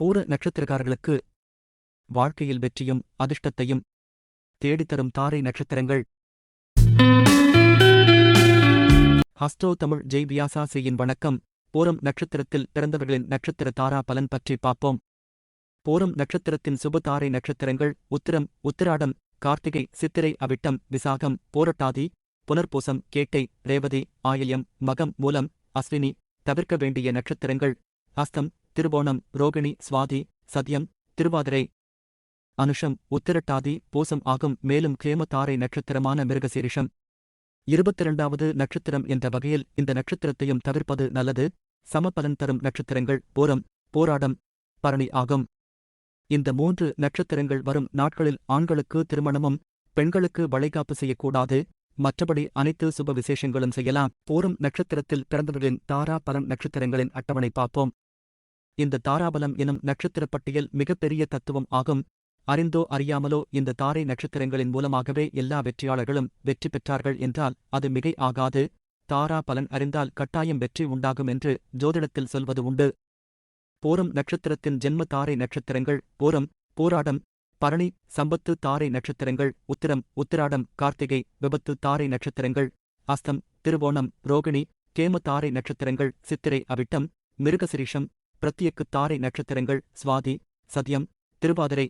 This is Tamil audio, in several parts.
பூர நட்சத்திரக்காரர்களுக்கு வாழ்க்கையில் வெற்றியும் அதிர்ஷ்டத்தையும் தேடித்தரும் தாரை நட்சத்திரங்கள். ஹஸ்டோ தமிழ் ஜெய் வியாசாசியின் வணக்கம். பூரம் நட்சத்திரத்தில் பிறந்தவர்களின் நட்சத்திர தாரா பலன் பற்றி பார்ப்போம். பூரம் நட்சத்திரத்தின் சுப தாரை நட்சத்திரங்கள் உத்திரம் உத்திராடம் கார்த்திகை சித்திரை அவிட்டம் விசாகம் போரட்டாதி புனர்பூசம் கேட்டை ரேவதி ஆயில்யம் மகம் மூலம் அஸ்வினி தவிர்க்க வேண்டிய நட்சத்திரங்கள். அஸ்தம் திருவோணம் ரோகிணி சுவாதி சத்யம் திருவாதிரை. அனுஷம் உத்திரட்டாதி பூசம் ஆகும் மேலும் கேமத்தாரை நட்சத்திரமான மிருகசீரிஷம். இருபத்திரண்டாவது நட்சத்திரம் என்ற வகையில் இந்த நட்சத்திரத்தையும் தவிர்ப்பது நல்லது. சமபலன் தரும் நட்சத்திரங்கள் போரம் போராடம் பரணி ஆகும். இந்த மூன்று நட்சத்திரங்கள் வரும் நாட்களில் ஆண்களுக்கு திருமணமும் பெண்களுக்கு வளைகாப்பு செய்யக்கூடாது. மற்றபடி அனைத்து சுப விசேஷங்களும் செய்யலாம். போரும் நட்சத்திரத்தில் பிறந்தவர்களின் தாரா பலன் நட்சத்திரங்களின் அட்டவணை பார்ப்போம். இந்த தாராபலம் எனும் நட்சத்திரப் பட்டியல் மிகப்பெரிய தத்துவம் ஆகும். அறிந்தோ அறியாமலோ இந்த தாரை நட்சத்திரங்களின் மூலமாகவே எல்லா வெற்றியாளர்களும் வெற்றி பெற்றார்கள் என்றால் அது மிகை ஆகாது. தாரா பலன் அறிந்தால் கட்டாயம் வெற்றி உண்டாகும் என்று ஜோதிடத்தில் சொல்வது உண்டு. போரம் நட்சத்திரத்தின் ஜென்ம தாரை நட்சத்திரங்கள் போரம் போராடம் பரணி சம்பத்து தாரை நட்சத்திரங்கள் உத்திரம் உத்திராடம் கார்த்திகை விபத்து தாரை நட்சத்திரங்கள் அஸ்தம் திருவோணம் ரோகிணி கேம தாரை நட்சத்திரங்கள் சித்திரை அவிட்டம் மிருகசிரீஷம் பிரத்யக்கு தாரை நட்சத்திரங்கள் சுவாதி சத்யம் திருவாதிரை.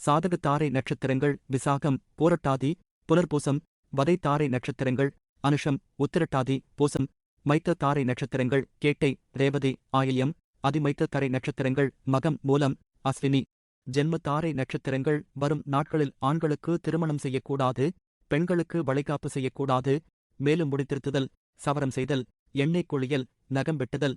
சாதக தாரை நட்சத்திரங்கள் விசாகம் போரட்டாதி புனர்பூசம் வதை தாரை நட்சத்திரங்கள் அனுஷம் உத்திரட்டாதி பூசம் மைத்த தாரை நட்சத்திரங்கள் கேட்டை ரேவதி ஆயில்யம் அதிமைத்த தரை நட்சத்திரங்கள் மகம் மூலம் அஸ்வினி. ஜென்ம தாரை நட்சத்திரங்கள் வரும் நாட்களில் ஆண்களுக்கு திருமணம் செய்யக்கூடாது பெண்களுக்கு வளைகாப்பு செய்யக்கூடாது மேலும் முடித்திருத்துதல் சவரம் செய்தல் எண்ணெய் குளியல் நகம் வெட்டுதல்